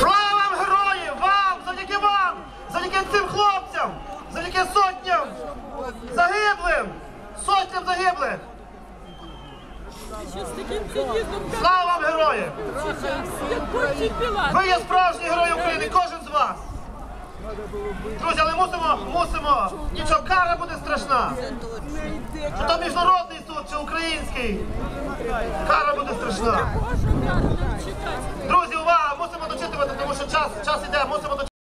Слава вам, герої! Вам! Завдяки вам! Завдяки цим хлопцям! Завдяки сотням! Загиблим! Сотням загиблих! Слава вам, герої! Ви є справжні герої України, кожен з вас! Друзі, мусимо, мусимо! Нічого, кара буде страшна! Чи то міжнародний суд, чи український! Кара буде страшна! Друзі, увага! Мусимо дочитувати, тому що час, час іде, мусимо.